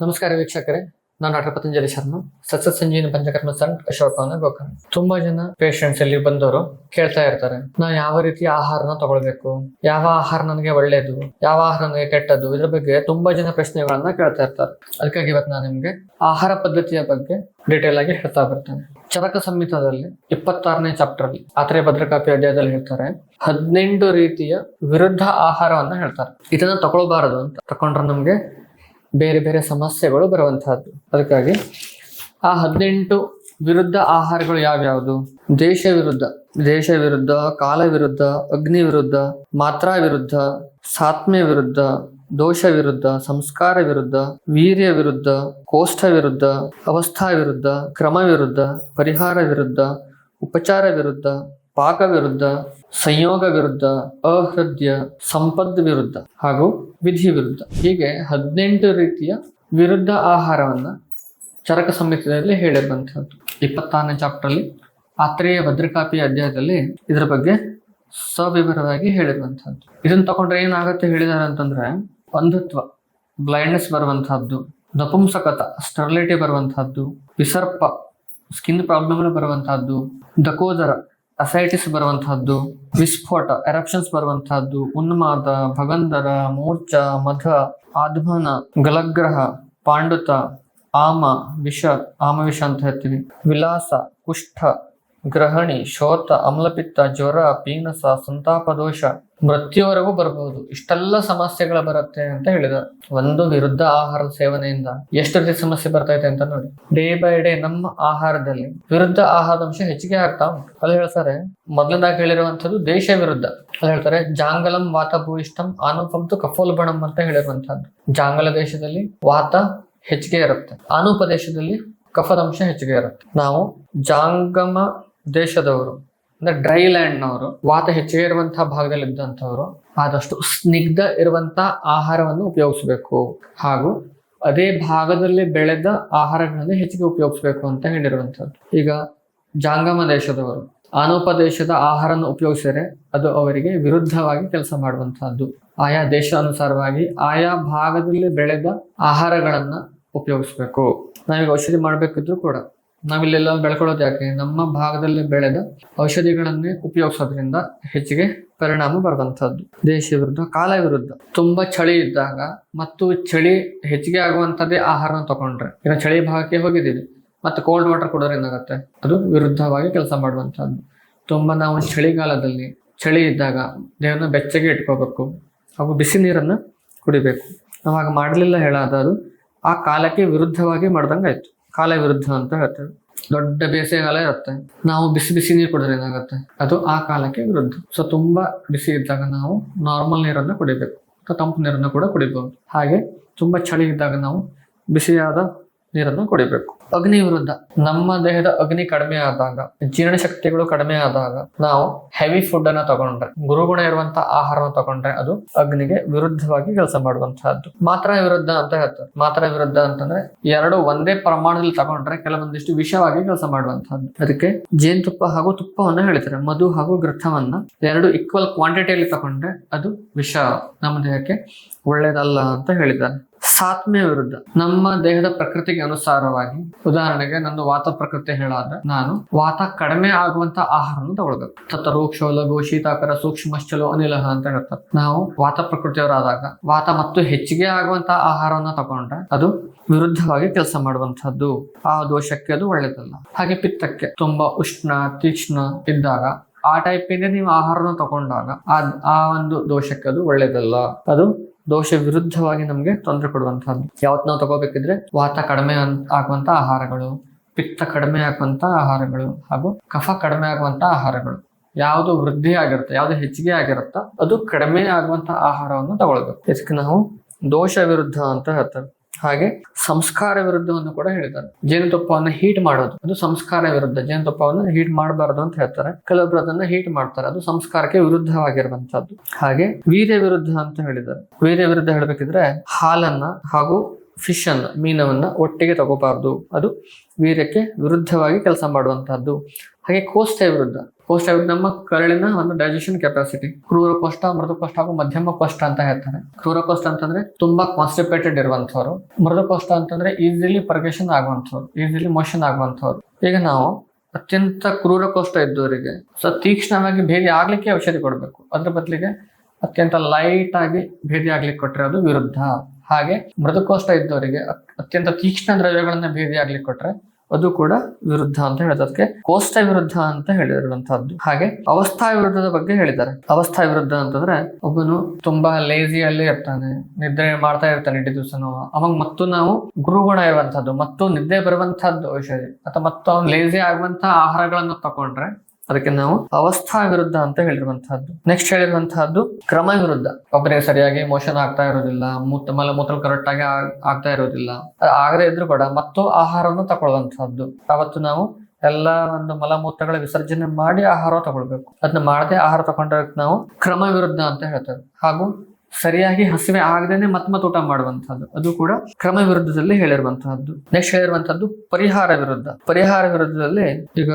ನಮಸ್ಕಾರ ವೀಕ್ಷಕರೇ. ನಾನು ಡಾಕ್ಟರ್ ಪತಂಜಲಿ ಶರ್ಮ. ಸತ್ಸತ್ ಸಂಜೀವಿನಿ ಪಂಚಕರ್ಮ ಸಂಟ್ ಅಶೋಕವನ ಗೋಕರ್ಣ. ತುಂಬಾ ಜನ ಪೇಷಂಟ್ಸ್ ಅಲ್ಲಿ ಬಂದವರು ಕೇಳ್ತಾ ಇರ್ತಾರೆ. ನಾನು ಯಾವ ರೀತಿ ಆಹಾರನ ತಗೊಳ್ಬೇಕು? ಯಾವ ಆಹಾರ ನನಗೆ ಒಳ್ಳೇದು? ಯಾವ ಆಹಾರ ನನಗೆ ಕೆಟ್ಟದ್ದು? ಇದ್ರ ಬಗ್ಗೆ ತುಂಬಾ ಜನ ಪ್ರಶ್ನೆಗಳನ್ನ ಕೇಳ್ತಾ ಇರ್ತಾರೆ. ಅದಕ್ಕಾಗಿ ಇವತ್ತು ನಾನು ನಿಮ್ಗೆ ಆಹಾರ ಪದ್ಧತಿಯ ಬಗ್ಗೆ ಡೀಟೇಲ್ ಆಗಿ ಹೇಳ್ತಾ ಬರ್ತೇನೆ. ಚರಕ ಸಂಹಿತದಲ್ಲಿ ಇಪ್ಪತ್ತಾರನೇ ಚಾಪ್ಟರ್ ಅಲ್ಲಿ ಆತ್ರೇಯ ಭದ್ರಕಾಪಿ ಅಧ್ಯಾಯದಲ್ಲಿ ಹೇಳ್ತಾರೆ, ಹದಿನೆಂಟು ರೀತಿಯ ವಿರುದ್ಧ ಆಹಾರವನ್ನ ಹೇಳ್ತಾರೆ. ಇದನ್ನ ತಗೊಳ್ಬಾರದು ಅಂತ. ತಕೊಂಡ್ರೆ ನಮ್ಗೆ ಬೇರೆ ಬೇರೆ ಸಮಸ್ಯೆಗಳು ಬರುವಂತಹದ್ದು. ಅದಕ್ಕಾಗಿ ಆ ಹದಿನೆಂಟು ವಿರುದ್ಧ ಆಹಾರಗಳು ಯಾವ್ಯಾವುದು? ದೇಶ ವಿರುದ್ಧ. ದೇಶ ವಿರುದ್ಧ, ಕಾಲ ವಿರುದ್ಧ, ಅಗ್ನಿ ವಿರುದ್ಧ, ಮಾತ್ರಾ ವಿರುದ್ಧ ಸಾತ್ಮ್ಯ ವಿರುದ್ಧ, ದೋಷ ವಿರುದ್ಧ, ಸಂಸ್ಕಾರ ವಿರುದ್ಧ, ವೀರ್ಯ ವಿರುದ್ಧ, ಕೋಷ್ಠ ವಿರುದ್ಧ, ಅವಸ್ಥಾ ವಿರುದ್ಧ, ಕ್ರಮ ವಿರುದ್ಧ, ಪರಿಹಾರ ವಿರುದ್ಧ, ಉಪಚಾರ ವಿರುದ್ಧ ಪಾಕ ವಿರುದ್ಧ ಸಂಯೋಗ ವಿರುದ್ಧ ಅಹೃದ್ಯ ಸಂಪದ್ ವಿರುದ್ಧ ಹಾಗೂ ವಿಧಿ ವಿರುದ್ಧ ಹೀಗೆ ಹದಿನೆಂಟು ರೀತಿಯ ವಿರುದ್ಧ ಆಹಾರವನ್ನ ಚರಕ ಸಂಹಿತೆಯಲ್ಲಿ ಹೇಳಿರುವಂತಹದ್ದು ಇಪ್ಪತ್ತಾರನೇ ಅಲ್ಲಿ ಆತ್ರೇಯ ಭದ್ರಕಾಪಿ ಅಧ್ಯಾಯದಲ್ಲಿ ಇದರ ಬಗ್ಗೆ ಸವಿವರವಾಗಿ ಹೇಳಿರುವಂತಹದ್ದು ಇದನ್ನು ತಗೊಂಡ್ರೆ ಏನಾಗುತ್ತೆ ಹೇಳಿದ್ದಾರೆ ಅಂತಂದ್ರೆ ಅಂಧತ್ವ ಬ್ಲೈಂಡ್ನೆಸ್ ಬರುವಂತಹದ್ದು ನಪುಂಸಕತ, ಸ್ಟರ್ಲಿಟಿ ಬರುವಂತಹದ್ದು ವಿಸರ್ಪ, ಸ್ಕಿನ್ ಪ್ರಾಬ್ಲಮ್ಗಳು ಬರುವಂತಹದ್ದು ದಕೋದರ ಅಸೈಟಿಸ್ ಬರುವಂತಹದ್ದು ವಿಸ್ಫೋಟ ಎರಪ್ಷನ್ಸ್ ಬರುವಂತಹದ್ದು ಉನ್ಮಾದ ಭಗಂಧರ ಮೂರ್ಛ, ಮಧ ಆಧ್ಮನ ಗಲಗ್ರಹ, ಪಾಂಡುತ, ಆಮ, ವಿಷ ಆಮ ವಿಷ ಅಂತ ಹೇಳ್ತೀವಿ. ವಿಲಾಸ, ಕುಷ್ಠ ಗ್ರಹಣಿ, ಶೋತ, ಅಮ್ಲಪಿತ್ತ, ಜ್ವರ, ಪೀನಸ, ಸಂತಾಪ, ದೋಷ ಮೃತ್ಯುವರೆಗೂ ಬರಬಹುದು ಇಷ್ಟೆಲ್ಲ ಸಮಸ್ಯೆಗಳು ಬರುತ್ತೆ ಅಂತ ಹೇಳಿದ. ಒಂದು ವಿರುದ್ಧ ಆಹಾರದ ಸೇವನೆಯಿಂದ ಎಷ್ಟು ರೀತಿ ಸಮಸ್ಯೆ ಬರ್ತೈತೆ ಅಂತ ನೋಡಿ. ಡೇ ಬೈ ಡೇ ನಮ್ಮ ಆಹಾರದಲ್ಲಿ ವಿರುದ್ಧ ಆಹಾರದ ಅಂಶ ಹೆಚ್ಚಿಗೆ ಆಗ್ತಾ ಉಂಟು. ಅಲ್ಲಿ ಹೇಳ್ತಾರೆ, ಮೊದಲನೇದಾಗಿ ಹೇಳಿರುವಂತದ್ದು ದೇಶ ವಿರುದ್ಧ. ಅಲ್ಲಿ ಹೇಳ್ತಾರೆ, ಜಾಂಗಲಂ ವಾತ ಭೂಯಿಷ್ಠಂ ಆನುಪಂತು ಕಫೋಲ್ಬಣಂ ಅಂತ ಹೇಳಿರುವಂತಹದ್ದು ಜಾಂಗಲ ದೇಶದಲ್ಲಿ ವಾತ ಹೆಚ್ಚಿಗೆ ಇರುತ್ತೆ. ಆನುಪದೇಶದಲ್ಲಿ ಕಫದ ಅಂಶ ಹೆಚ್ಚಿಗೆ ಇರುತ್ತೆ. ನಾವು ಜಾಂಗಮ ದೇಶದವರು, ಅಂದ್ರೆ ಡ್ರೈ ಲ್ಯಾಂಡ್ನವರು ವಾತ ಹೆಚ್ಚಿಗೆ ಇರುವಂತಹ ಭಾಗದಲ್ಲಿ ಇದ್ದಂಥವರು, ಆದಷ್ಟು ಸ್ನಿಗ್ಧ ಇರುವಂತಹ ಆಹಾರವನ್ನು ಉಪಯೋಗಿಸಬೇಕು. ಹಾಗೂ ಅದೇ ಭಾಗದಲ್ಲಿ ಬೆಳೆದ ಆಹಾರಗಳನ್ನು ಹೆಚ್ಚಿಗೆ ಉಪಯೋಗಿಸಬೇಕು ಅಂತ ಹೇಳಿರುವಂಥದ್ದು. ಈಗ ಜಾಂಗಮ ದೇಶದವರು ಆನೋಪ ದೇಶದ ಆಹಾರನ ಉಪಯೋಗಿಸಿದರೆ ಅದು ಅವರಿಗೆ ವಿರುದ್ಧವಾಗಿ ಕೆಲಸ ಮಾಡುವಂತಹದ್ದು ಆಯಾ ದೇಶ ಅನುಸಾರವಾಗಿ ಆಯಾ ಭಾಗದಲ್ಲಿ ಬೆಳೆದ ಆಹಾರಗಳನ್ನು ಉಪಯೋಗಿಸ್ಬೇಕು. ನಾವೀಗ ಔಷಧಿ ಮಾಡಬೇಕಿದ್ರು ಕೂಡ ನಾವಿಲ್ಲೆಲ್ಲ ಬೆಳ್ಕೊಳ್ಳೋದು ಯಾಕೆ? ನಮ್ಮ ಭಾಗದಲ್ಲಿ ಬೆಳೆದ ಔಷಧಿಗಳನ್ನೇ ಉಪಯೋಗಿಸೋದ್ರಿಂದ ಹೆಚ್ಚಿಗೆ ಪರಿಣಾಮ ಬರುವಂತಹದ್ದು ದೇಶ ವಿರುದ್ಧ, ಕಾಲ ವಿರುದ್ಧ. ತುಂಬಾ ಚಳಿ ಇದ್ದಾಗ ಮತ್ತು ಚಳಿ ಹೆಚ್ಚಿಗೆ ಆಗುವಂಥದ್ದೇ ಆಹಾರನ ತಗೊಂಡ್ರೆ. ಈಗ ಚಳಿ ಭಾಗಕ್ಕೆ ಹೋಗಿದ್ದೀವಿ. ಮತ್ತೆ ಕೋಲ್ಡ್ ವಾಟರ್ ಕೊಡೋದ್ರಿಂದ ಏನಾಗುತ್ತೆ? ಅದು ವಿರುದ್ಧವಾಗಿ ಕೆಲಸ ಮಾಡುವಂಥದ್ದು. ತುಂಬಾ ನಾವು ಚಳಿಗಾಲದಲ್ಲಿ ಚಳಿ ಇದ್ದಾಗ ದೇಹನ ಬೆಚ್ಚಗೆ ಇಟ್ಕೋಬೇಕು. ಹಾಗೂ ಬಿಸಿ ನೀರನ್ನು ಕುಡಿಬೇಕು. ನಾವು ಹಾಗೆ ಮಾಡಲಿಲ್ಲ ಹೇಳಾದ ಆ ಕಾಲಕ್ಕೆ ವಿರುದ್ಧವಾಗಿ ಮಾಡ್ದಂಗೆ ಆಯ್ತು ಕಾಲ ವಿರುದ್ಧ ಅಂತ ಹೇಳ್ತೇವೆ ದೊಡ್ಡ ಬೇಸಿಗೆಗಾಲ ಇರುತ್ತೆ. ನಾವು ಬಿಸಿ ಬಿಸಿ ನೀರು ಕುಡಿದ್ರೆ ಏನಾಗುತ್ತೆ? ಅದು ಆ ಕಾಲಕ್ಕೆ ವಿರುದ್ಧ. ಸೊ ತುಂಬಾ ಬಿಸಿ ಇದ್ದಾಗ ನಾವು ನಾರ್ಮಲ್ ನೀರನ್ನು ಕುಡಿಬೇಕು. ಅಥವಾ ತಂಪು ನೀರನ್ನು ಕೂಡ ಕುಡಿಬಹುದು ಹಾಗೆ ತುಂಬಾ ಚಳಿ ಇದ್ದಾಗ ನಾವು ಬಿಸಿಯಾದ ನೀರನ್ನು ಕುಡಿಬೇಕು. ಅಗ್ನಿ ವಿರುದ್ಧ. ನಮ್ಮ ದೇಹದ ಅಗ್ನಿ ಕಡಿಮೆ ಆದಾಗ ಜೀರ್ಣಶಕ್ತಿಗಳು ಕಡಿಮೆ ಆದಾಗ ನಾವು ಹೆವಿ ಫುಡ್ ಅನ್ನ ತಗೊಂಡ್ರೆ, ಗುರುಗುಣ ಇರುವಂತಹ ಆಹಾರವನ್ನು ತಗೊಂಡ್ರೆ ಅದು ಅಗ್ನಿಗೆ ವಿರುದ್ಧವಾಗಿ ಕೆಲಸ ಮಾಡುವಂತಹದ್ದು. ಮಾತ್ರ ವಿರುದ್ಧ ಅಂತ ಹೇಳ್ತಾರೆ. ಮಾತ್ರ ವಿರುದ್ಧ ಅಂತಂದ್ರೆ ಎರಡು ಒಂದೇ ಪ್ರಮಾಣದಲ್ಲಿ ತಗೊಂಡ್ರೆ ಕೆಲವೊಂದಿಷ್ಟು ವಿಷವಾಗಿ ಕೆಲಸ ಮಾಡುವಂತಹದ್ದು. ಅದಕ್ಕೆ ಜೇನುತುಪ್ಪ ಹಾಗೂ ತುಪ್ಪವನ್ನು ಹೇಳ್ತಾರೆ. ಮಧು ಹಾಗೂ ಗೃಥವನ್ನ ಎರಡು ಈಕ್ವಲ್ ಕ್ವಾಂಟಿಟಿಯಲ್ಲಿ ತಗೊಂಡ್ರೆ ಅದು ವಿಷ ನಮ್ಮ ದೇಹಕ್ಕೆ ಒಳ್ಳೇದಲ್ಲ ಅಂತ ಹೇಳಿದ್ದಾರೆ. ಸಾತ್ಮ್ಯ ವಿರುದ್ಧ. ನಮ್ಮ ದೇಹದ ಪ್ರಕೃತಿಗೆ ಅನುಸಾರವಾಗಿ, ಉದಾಹರಣೆಗೆ ನನ್ನ ವಾತ ಪ್ರಕೃತಿ ಹೇಳಾದ್ರೆ ನಾನು ವಾತ ಕಡಿಮೆ ಆಗುವಂತ ಆಹಾರವನ್ನು ತಗೊಳ್ಬೇಕು. ತತ್ತರು ಕ್ಷೋಲಗು ಶೀತಾಕರ ಚಲೋ, ಅನಿಲ ಅಂತ ಹೇಳ್ತಾರೆ. ನಾವು ವಾತ ಪ್ರಕೃತಿಯವರಾದಾಗ ವಾತ ಮತ್ತು ಹೆಚ್ಚಿಗೆ ಆಗುವಂತ ಆಹಾರವನ್ನ ತಗೊಂಡ್ರೆ ಅದು ವಿರುದ್ಧವಾಗಿ ಕೆಲಸ ಮಾಡುವಂತಹದ್ದು ಆ ದೋಷಕ್ಕೆ ಅದು ಒಳ್ಳೇದಲ್ಲ. ಹಾಗೆ ಪಿತ್ತಕ್ಕೆ ತುಂಬಾ ಉಷ್ಣ, ತೀಕ್ಷ್ಣ ಇದ್ದಾಗ ಆ ಟೈಪಿಂದ ನೀವು ಆಹಾರನ ತಗೊಂಡಾಗ ಆ ಒಂದು ದೋಷಕ್ಕೆ ಅದು ಒಳ್ಳೇದಲ್ಲ. ಅದು ದೋಷ ವಿರುದ್ಧವಾಗಿ ನಮಗೆ ತೊಂದರೆ ಕೊಡುವಂತಹದ್ದು ಯಾವತ್ತು ನಾವು ತಗೋಬೇಕಿದ್ರೆ ವಾತ ಕಡಿಮೆ ಆಗುವಂತ ಆಹಾರಗಳು, ಪಿತ್ತ ಕಡಿಮೆ ಆಗುವಂತ ಆಹಾರಗಳು ಹಾಗೂ ಕಫ ಕಡಿಮೆ ಆಗುವಂತ ಆಹಾರಗಳು. ಯಾವುದು ವೃದ್ಧಿ ಆಗಿರುತ್ತೆ, ಯಾವುದು ಹೆಚ್ಚಿಗೆ ಆಗಿರುತ್ತೋ ಅದು ಕಡಿಮೆ ಆಗುವಂತ ಆಹಾರವನ್ನು ತಗೊಳ್ಬೇಕು. ಇದಕ್ಕೆ ನಾವು ದೋಷ ವಿರುದ್ಧ ಅಂತ ಹೇಳ್ತಾರೆ ಹಾಗೆ ಸಂಸ್ಕಾರ ವಿರುದ್ಧವನ್ನು ಕೂಡ ಹೇಳಿದ್ದಾರೆ. ಜೇನುತುಪ್ಪವನ್ನು ಹೀಟ್ ಮಾಡೋದು. ಅದು ಸಂಸ್ಕಾರ ವಿರುದ್ಧ. ಜೇನುತುಪ್ಪವನ್ನು ಹೀಟ್ ಮಾಡಬಾರದು ಅಂತ ಹೇಳ್ತಾರೆ. ಕೆಲವೊಬ್ರು ಅದನ್ನ ಹೀಟ್ ಮಾಡ್ತಾರೆ. ಅದು ಸಂಸ್ಕಾರಕ್ಕೆ ವಿರುದ್ಧವಾಗಿರುವಂತಹದ್ದು. ಹಾಗೆ ವೀರ್ಯ ವಿರುದ್ಧ ಅಂತ ಹೇಳಿದ್ದಾರೆ. ವೀರ್ಯ ವಿರುದ್ಧ ಹೇಳಬೇಕಿದ್ರೆ ಹಾಲನ್ನ ಹಾಗೂ ಫಿಶ್ ಮೀನವನ್ನು ಒಟ್ಟಿಗೆ ತಗೋಬಾರ್ದು. ಅದು ವೀರ್ಯಕ್ಕೆ ವಿರುದ್ಧವಾಗಿ ಕೆಲಸ ಮಾಡುವಂತಹದ್ದು. ಹಾಗೆ ಕೋಷ್ಟೆ ವಿರುದ್ಧ. ಕೋಷ್ಟ ನಮ್ಮ ಕರಳಿನ ಒಂದು ಡೈಜೆಷನ್ ಕೆಪಾಸಿಟಿ ಕ್ರೂರ ಕೋಷ್ಟ, ಮೃದು ಕೋಷ್ಟ ಹಾಗೂ ಮಧ್ಯಮ ಕೋಷ್ಟ ಅಂತ ಹೇಳ್ತಾರೆ. ಕ್ರೂರ ಕೋಷ್ಟ ಅಂತಂದ್ರೆ ತುಂಬಾ ಕಾನ್ಸ್ಟಿಪೇಟೆಡ್ ಇರುವಂತವ್ರು ಮೃದು ಕೋಷ್ಟ ಅಂತಂದ್ರೆ ಈಸಿಲಿ ಪರ್ಗೇಷನ್ ಆಗುವಂಥವ್ರು ಈಸಿಲಿ ಮೋಷನ್ ಆಗುವಂಥವ್ರು ಈಗ ನಾವು ಅತ್ಯಂತ ಕ್ರೂರ ಕೋಷ್ಟ ಇದ್ದವರಿಗೆ ಸೊ ತೀಕ್ಷ್ಣವಾಗಿ ಭೇದಿ ಆಗ್ಲಿಕ್ಕೆ ಔಷಧಿ ಕೊಡಬೇಕು. ಅದ್ರ ಬದಲಿಗೆ ಅತ್ಯಂತ ಲೈಟ್ ಆಗಿ ಭೇದಿ ಆಗ್ಲಿಕ್ಕೆ ಕೊಟ್ಟರೆ ಅದು ವಿರುದ್ಧ. ಹಾಗೆ ಮೃದುಕೋಷ್ಠ ಇದ್ದವರಿಗೆ ಅತ್- ಅತ್ಯಂತ ತೀಕ್ಷ್ಣ ದ್ರವ್ಯಗಳನ್ನ ಭೇದಿ ಆಗ್ಲಿಕ್ಕೆ ಕೊಟ್ರೆ ಅದು ಕೂಡ ವಿರುದ್ಧ ಅಂತ ಹೇಳಿದ್ರು. ಅದಕ್ಕೆ ಕೋಷ್ಟ ವಿರುದ್ಧ ಅಂತ ಹೇಳಿರುವಂತಹದ್ದು. ಹಾಗೆ ಅವಸ್ಥಾ ವಿರುದ್ಧದ ಬಗ್ಗೆ ಹೇಳಿದ್ದಾರೆ. ಅವಸ್ಥಾ ವಿರುದ್ಧ ಅಂತಂದ್ರೆ ಒಬ್ಬನು ತುಂಬಾ ಲೇಜಿಯಲ್ಲಿ ಇರ್ತಾನೆ, ನಿದ್ರೆ ಮಾಡ್ತಾ ಇರ್ತಾನೆ ಇಡೀ ದಿವಸನು ಅವಾಗ ಮತ್ತು ನಾವು ಗುರುಗುಣ ಇರುವಂತಹದ್ದು, ಮತ್ತು ನಿದ್ದೆ ಬರುವಂತಹದ್ದು ಔಷಧಿ. ಅಥವಾ ಮತ್ತು ಅವ್ನು ಲೇಜಿ ಆಗುವಂತಹ ಆಹಾರಗಳನ್ನು ತಕೊಂಡ್ರೆ ಅದಕ್ಕೆ ನಾವು ಅವಸ್ಥಾ ವಿರುದ್ಧ ಅಂತ ಹೇಳಿರುವಂತಹದ್ದು. ನೆಕ್ಸ್ಟ್ ಹೇಳಿರುವಂತಹದ್ದು ಕ್ರಮ ವಿರುದ್ಧ. ಒಬ್ಬರಿಗೆ ಸರಿಯಾಗಿ ಮೋಷನ್ ಆಗ್ತಾ ಇರೋದಿಲ್ಲ ಮೂತ್ರ ಮಲಮೂತ್ರ ಕರೆಕ್ಟ್ ಆಗಿ ಆಗ್ತಾ ಇರೋದಿಲ್ಲ ಆಗದೆ ಇದ್ರೂ ಕೂಡ ಮತ್ತು ಆಹಾರವನ್ನು ತಗೊಳ್ಳುವಂತಹದ್ದು. ಅವತ್ತು ನಾವು ಎಲ್ಲ ಒಂದು ಮಲಮೂತ್ರಗಳ ವಿಸರ್ಜನೆ ಮಾಡಿ ಆಹಾರ ತಗೊಳ್ಬೇಕು. ಅದನ್ನ ಮಾಡದೆ ಆಹಾರ ತಗೊಂಡ್ರೆ ನಾವು ಕ್ರಮ ವಿರುದ್ಧ ಅಂತ ಹೇಳ್ತೇವೆ. ಹಾಗೂ ಸರಿಯಾಗಿ ಹಸಿವೆ ಆಗದೇನೆ ಮತ್ ಮತ್ ಊಟ ಮಾಡುವಂತಹದ್ದು. ಅದು ಕೂಡ ಕ್ರಮ ವಿರುದ್ಧದಲ್ಲಿ ಹೇಳಿರುವಂತಹದ್ದು. ನೆಕ್ಸ್ಟ್ ಹೇಳಿರುವಂತಹದ್ದು ಪರಿಹಾರ ವಿರುದ್ಧ. ಪರಿಹಾರ ವಿರುದ್ಧದಲ್ಲಿ ಈಗ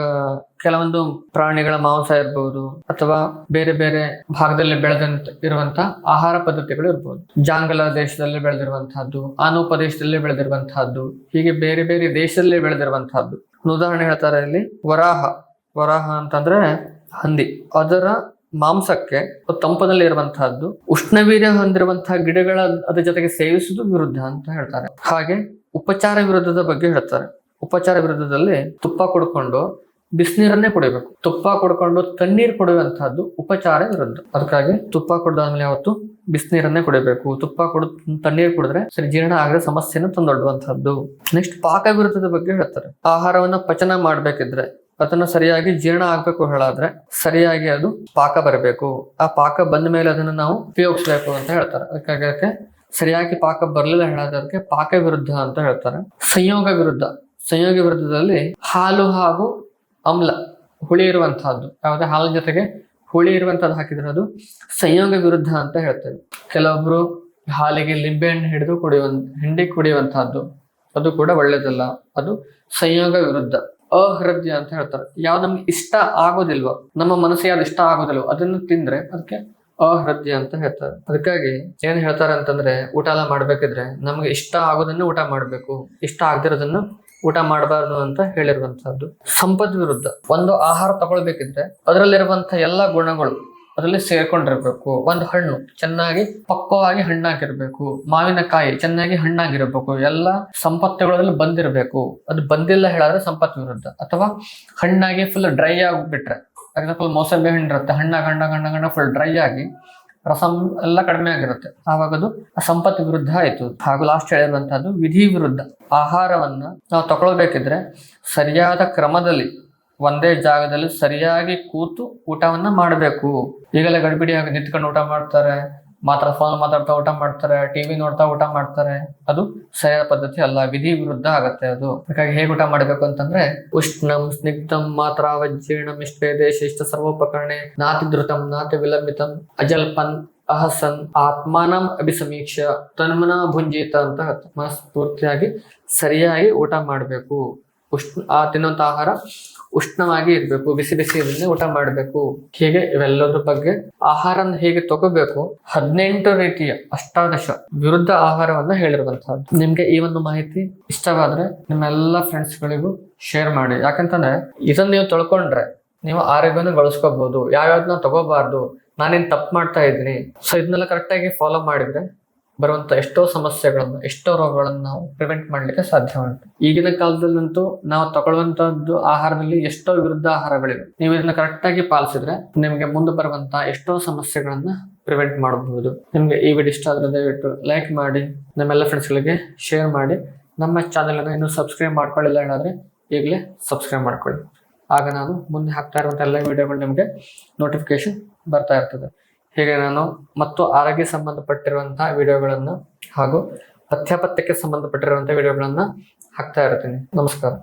ಕೆಲವೊಂದು ಪ್ರಾಣಿಗಳ ಮಾಂಸ ಇರಬಹುದು ಅಥವಾ ಬೇರೆ ಬೇರೆ ಭಾಗದಲ್ಲಿ ಬೆಳೆದಂತ ಇರುವಂತಹ ಆಹಾರ ಪದ್ಧತಿಗಳು ಇರಬಹುದು ಜಾಂಗಲ ದೇಶದಲ್ಲಿ ಬೆಳೆದಿರುವಂತಹದ್ದು ಆನು ಪ್ರದೇಶದಲ್ಲಿ ಬೆಳೆದಿರುವಂತಹದ್ದು, ಹೀಗೆ ಬೇರೆ ಬೇರೆ ದೇಶದಲ್ಲಿ ಬೆಳೆದಿರುವಂತಹದ್ದು. ಉದಾಹರಣೆ ಹೇಳ್ತಾರೆ ಇಲ್ಲಿ ವರಾಹ. ವರಾಹ ಅಂತಂದ್ರೆ ಹಂದಿ. ಅದರ ಮಾಂಸಕ್ಕೆ ತಂಪದಲ್ಲಿ ಇರುವಂತಹದ್ದು, ಉಷ್ಣವೀರ್ಯ ಹೊಂದಿರುವಂತಹ ಗಿಡಗಳ ಅದ್ರ ಜೊತೆಗೆ ಸೇವಿಸುವುದು ವಿರುದ್ಧ ಅಂತ ಹೇಳ್ತಾರೆ. ಹಾಗೆ ಉಪಚಾರ ವಿರುದ್ಧದ ಬಗ್ಗೆ ಹೇಳ್ತಾರೆ. ಉಪಚಾರ ವಿರುದ್ಧದಲ್ಲಿ ತುಪ್ಪ ಕುಡ್ಕೊಂಡು ಬಿಸಿನೀರನ್ನೇ ಕುಡಿಬೇಕು. ತುಪ್ಪ ಕುಡ್ಕೊಂಡು ತಣ್ಣೀರು ಕುಡಿಯುವಂತಹದ್ದು ಉಪಚಾರ ವಿರುದ್ಧ. ಅದಕ್ಕಾಗಿ ತುಪ್ಪ ಕುಡ್ದಾದ್ಮೇಲೆ ಯಾವತ್ತು? ಬಿಸಿನೀರನ್ನೇ ಕುಡಿಬೇಕು. ತುಪ್ಪ ಕುಡ್, ತಣ್ಣೀರು ಕುಡಿದ್ರೆ ಸರಿ ಜೀರ್ಣ ಆಗದ ಸಮಸ್ಯೆನ ತಂದೊಡ್ಡುವಂತಹದ್ದು. ನೆಕ್ಸ್ಟ್ ಪಾಕ ವಿರುದ್ಧದ ಬಗ್ಗೆ ಹೇಳ್ತಾರೆ. ಆಹಾರವನ್ನ ಪಚನ ಮಾಡ್ಬೇಕಿದ್ರೆ ಅದನ್ನ ಸರಿಯಾಗಿ ಜೀರ್ಣ ಆಗಬೇಕು ಹೇಳಾದ್ರೆ ಸರಿಯಾಗಿ ಅದು ಪಾಕ ಬರಬೇಕು. ಆ ಪಾಕ ಬಂದ ಮೇಲೆ ಅದನ್ನ ನಾವು ಉಪಯೋಗಿಸ್ಬೇಕು ಅಂತ ಹೇಳ್ತಾರೆ. ಅದಕ್ಕಾಗಿ ಅದಕ್ಕೆ ಸರಿಯಾಗಿ ಪಾಕ ಬರ್ಲಿಲ್ಲ ಹೇಳೋದಕ್ಕೆ ಪಾಕ ವಿರುದ್ಧ ಅಂತ ಹೇಳ್ತಾರೆ. ಸಂಯೋಗ ವಿರುದ್ಧ. ಸಂಯೋಗ ವಿರುದ್ಧದಲ್ಲಿ ಹಾಲು ಹಾಗೂ ಅಮ್ಲ, ಹುಳಿ ಇರುವಂತಹದ್ದು. ಯಾವುದೇ ಹಾಲಿನ ಜೊತೆಗೆ ಹುಳಿ ಇರುವಂತದ್ದು ಹಾಕಿದ್ರೆ ಅದು ಸಂಯೋಗ ವಿರುದ್ಧ ಅಂತ ಹೇಳ್ತೇವೆ. ಕೆಲವೊಬ್ರು ಹಾಲಿಗೆ ಲಿಂಬೆಹಣ್ಣು ಹಿಡಿದು ಕುಡಿಯುವ, ಹಿಂಡಿ ಕುಡಿಯುವಂತಹದ್ದು. ಅದು ಕೂಡ ಒಳ್ಳೇದಲ್ಲ. ಅದು ಸಂಯೋಗ ವಿರುದ್ಧ. ಅಹೃದ್ಯ ಅಂತ ಹೇಳ್ತಾರೆ. ಯಾವ್ದು ನಮ್ಗೆ ಇಷ್ಟ ಆಗೋದಿಲ್ವೋ, ನಮ್ಮ ಮನಸ್ಸು ಅದು ಇಷ್ಟ ಆಗೋದಿಲ್ವೋ, ಅದನ್ನು ತಿಂದ್ರೆ ಅದಕ್ಕೆ ಅಹೃದಯ ಅಂತ ಹೇಳ್ತಾರೆ. ಅದಕ್ಕಾಗಿ ಏನ್ ಹೇಳ್ತಾರೆ ಅಂತಂದ್ರೆ, ಊಟ ಎಲ್ಲ ಮಾಡ್ಬೇಕಿದ್ರೆ ನಮ್ಗೆ ಇಷ್ಟ ಆಗೋದನ್ನ ಊಟ ಮಾಡ್ಬೇಕು. ಇಷ್ಟ ಆಗದಿರೋದನ್ನ ಊಟ ಮಾಡಬಾರ್ದು ಅಂತ ಹೇಳಿರುವಂತಹದ್ದು. ಸಂಪತ್ ವಿರುದ್ಧ ಒಂದು ಆಹಾರ ತಗೊಳ್ಬೇಕಿದ್ರೆ, ಅದರಲ್ಲಿರುವಂತಹ ಎಲ್ಲಾ ಗುಣಗಳು ಅದರಲ್ಲಿ ಸೇರ್ಕೊಂಡಿರ್ಬೇಕು. ಒಂದು ಹಣ್ಣು ಚೆನ್ನಾಗಿ ಪಕ್ವವಾಗಿ ಹಣ್ಣಾಗಿರ್ಬೇಕು. ಮಾವಿನಕಾಯಿ ಚೆನ್ನಾಗಿ ಹಣ್ಣಾಗಿರ್ಬೇಕು. ಎಲ್ಲ ಸಂಪತ್ತುಗಳಲ್ಲಿ ಬಂದಿರಬೇಕು. ಅದು ಬಂದಿಲ್ಲ ಹೇಳಿದ್ರೆ ಸಂಪತ್ತು ವಿರುದ್ಧ. ಅಥವಾ ಹಣ್ಣಾಗಿ ಫುಲ್ ಡ್ರೈ ಆಗಿಬಿಟ್ರೆ. ಎಕ್ಸಾಂಪಲ್ ಮೋಸಂಬಿ ಹಣ್ಣು ಇರುತ್ತೆ. ಹಣ್ಣಾಗ ಹಣ್ಣ ಗಂಡ ಹಣ್ಣ ಫುಲ್ ಡ್ರೈ ಆಗಿ ರಸಂ ಎಲ್ಲ ಕಡಿಮೆ ಆಗಿರುತ್ತೆ. ಆವಾಗ ಅದು ಸಂಪತ್ ವಿರುದ್ಧ ಆಯ್ತು. ಹಾಗೂ ಲಾಸ್ಟ್ ಹೇಳಿರುವಂತಹದ್ದು ವಿಧಿ ವಿರುದ್ಧ. ಆಹಾರವನ್ನ ನಾವು ತಗೊಳ್ಬೇಕಿದ್ರೆ ಸರಿಯಾದ ಕ್ರಮದಲ್ಲಿ ಒಂದೇ ಜಾಗದಲ್ಲಿ ಸರಿಯಾಗಿ ಕೂತು ಊಟವನ್ನ ಮಾಡಬೇಕು. ಈಗಲೇ ಗಡಿಬಿಡಿಯಾಗಿ ನಿಂತ್ಕೊಂಡು ಊಟ ಮಾಡ್ತಾರೆ. ಮಾತ್ರ ಫೋನ್ ಮಾತಾಡ್ತಾ ಊಟ ಮಾಡ್ತಾರೆ ಟಿವಿ ನೋಡ್ತಾ ಊಟ ಮಾಡ್ತಾರೆ. ಅದು ಸರಿಯಾದ ಪದ್ಧತಿ ಅಲ್ಲ, ವಿಧಿ ವಿರುದ್ಧ ಆಗತ್ತೆ ಅದು. ಹಾಗಾಗಿ ಹೇಗೆ ಊಟ ಮಾಡಬೇಕು ಅಂತಂದ್ರೆ, ಉಷ್ಣಂ ಸ್ನಿಗ್ಧಂ ಮಾತ್ರ ವಜ್ರೀಣಂ ಇಷ್ಟೇ ಇಷ್ಟ ಸರ್ವೋಪಕರಣೆ ನಾತಿ ಧೃತಂ ನಾತಿ ವಿಲಂಬಿತಂ ಅಜಲ್ಪನ್ ಅಹಸನ್ ಆತ್ಮಾನಂ ಅಭಿಸಮೀಕ್ಷ ತನ್ಮನ ಭುಂಜಿತ ಅಂತ. ಮನಸ್ಫೂರ್ತಿಯಾಗಿ ಸರಿಯಾಗಿ ಊಟ ಮಾಡಬೇಕು. ಉಷ್ಣ ಆ ತಿನ್ನುವಂತ ಆಹಾರ ಉಷ್ಣವಾಗಿ ಇರಬೇಕು, ಬಿಸಿ ಬಿಸಿ ಇದನ್ನೇ ಊಟ ಮಾಡಬೇಕು. ಹೀಗೆ ಇವೆಲ್ಲದ್ರ ಬಗ್ಗೆ ಆಹಾರನ ಹೇಗೆ ತಗೋಬೇಕು? ಹದಿನೆಂಟು ರೀತಿಯ ಅಷ್ಟಾದಶ ವಿರುದ್ಧ ಆಹಾರವನ್ನ ಹೇಳಿರುವಂತಹದ್ದು. ನಿಮ್ಗೆ ಈ ಒಂದು ಮಾಹಿತಿ ಇಷ್ಟವಾದ್ರೆ ನಿಮ್ಮೆಲ್ಲ ಫ್ರೆಂಡ್ಸ್ಗಳಿಗೂ ಶೇರ್ ಮಾಡಿ. ಯಾಕಂತಂದ್ರೆ ಇದನ್ನ ನೀವು ತೊಳ್ಕೊಂಡ್ರೆ ನೀವು ಆರೋಗ್ಯನ ಗಳಿಸ್ಕೋಬಹುದು ಯಾವ್ಯಾವ್ದನ್ನ ತಗೋಬಾರ್ದು. ನಾನೇನ್ ತಪ್ಪು ಮಾಡ್ತಾ ಇದ್ದೀನಿ. ಸೊ ಇದನ್ನೆಲ್ಲ ಕರೆಕ್ಟಾಗಿ ಫಾಲೋ ಮಾಡಿದ್ರೆ ಬರುವಂತ ಎಷ್ಟೋ ಸಮಸ್ಯೆಗಳನ್ನು, ಎಷ್ಟೋ ರೋಗಗಳನ್ನು ನಾವು ಪ್ರಿವೆಂಟ್ ಮಾಡಲಿಕ್ಕೆ ಸಾಧ್ಯ ಈಗಿನ ಕಾಲದಲ್ಲಂತೂ ನಾವು ತಗೊಳ್ಳುವಂತಹದ್ದು ಆಹಾರದಲ್ಲಿ ಎಷ್ಟೋ ವಿರುದ್ಧ ಆಹಾರಗಳಿವೆ. ನೀವು ಇದನ್ನ ಕರೆಕ್ಟಾಗಿ ಪಾಲಿಸಿದ್ರೆ ನಿಮಗೆ ಮುಂದೆ ಬರುವಂತಹ ಎಷ್ಟೋ ಸಮಸ್ಯೆಗಳನ್ನ ಪ್ರಿವೆಂಟ್ ಮಾಡಬಹುದು. ನಿಮ್ಗೆ ಈ ವಿಡಿಯೋ ಇಷ್ಟ ಆದ್ರೆ ದಯವಿಟ್ಟು ಲೈಕ್ ಮಾಡಿ, ನಮ್ಮೆಲ್ಲ ಫ್ರೆಂಡ್ಸ್ಗಳಿಗೆ ಶೇರ್ ಮಾಡಿ. ನಮ್ಮ ಚಾನಲನ್ನು ಇನ್ನೂ ಸಬ್ಸ್ಕ್ರೈಬ್ ಮಾಡ್ಕೊಳ್ಳಿಲ್ಲ ಏನಾದ್ರೆ ಈಗಲೇ ಸಬ್ಸ್ಕ್ರೈಬ್ ಮಾಡ್ಕೊಳ್ಳಿ. ಆಗ ನಾನು ಮುಂದೆ ಹಾಕ್ತಾ ಇರುವಂಥ ಎಲ್ಲ ವಿಡಿಯೋಗಳು ನಿಮಗೆ ನೋಟಿಫಿಕೇಶನ್ ಬರ್ತಾ ಇರ್ತದೆ. ಹೀಗೆ ನಾನು ಮತ್ತು ಆರೋಗ್ಯ ಸಂಬಂಧಪಟ್ಟಿರುವಂತಹ ವಿಡಿಯೋಗಳನ್ನು ಹಾಗೂ ಪಥ್ಯಪಥ್ಯಕ್ಕೆ ಸಂಬಂಧಪಟ್ಟಿರುವಂತಹ ವಿಡಿಯೋಗಳನ್ನು ಹಾಕ್ತಾ ಇರ್ತೀನಿ ನಮಸ್ಕಾರ.